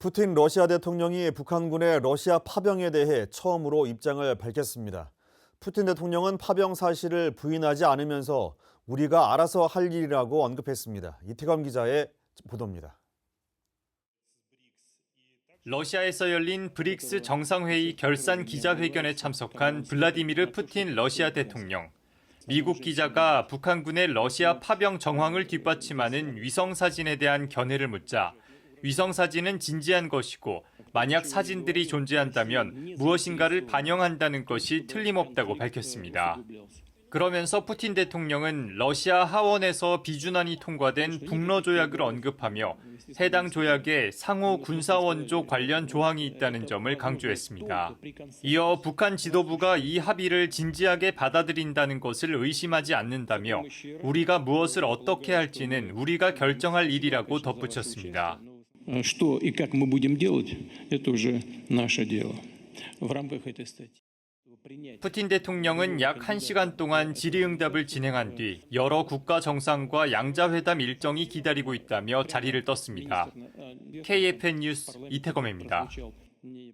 푸틴 러시아 대통령이 북한군의 러시아 파병에 대해 처음으로 입장을 밝혔습니다. 푸틴 대통령은 파병 사실을 부인하지 않으면서 우리가 알아서 할 일이라고 언급했습니다. 이태광 기자의 보도입니다. 러시아에서 열린 브릭스 정상회의 결산 기자회견에 참석한 블라디미르 푸틴 러시아 대통령. 미국 기자가 북한군의 러시아 파병 정황을 뒷받침하는 위성 사진에 대한 견해를 묻자 위성 사진은 진지한 것이고 만약 사진들이 존재한다면 무엇인가를 반영한다는 것이 틀림없다고 밝혔습니다. 그러면서 푸틴 대통령은 러시아 하원에서 비준안이 통과된 북러 조약을 언급하며 해당 조약에 상호 군사 원조 관련 조항이 있다는 점을 강조했습니다. 이어 북한 지도부가 이 합의를 진지하게 받아들인다는 것을 의심하지 않는다며 우리가 무엇을 어떻게 할지는 우리가 결정할 일이라고 덧붙였습니다. Э, Что и как мы будем делать, это уже наше дело. В рамках этой статьи. принять 푸틴 대통령은 약 1시간 동안 질의응답을 진행한 뒤 여러 국가 정상과 양자회담 일정이 기다리고 있다며 자리를 떴습니다. KFN 뉴스 이태검입니다. прозвучал не-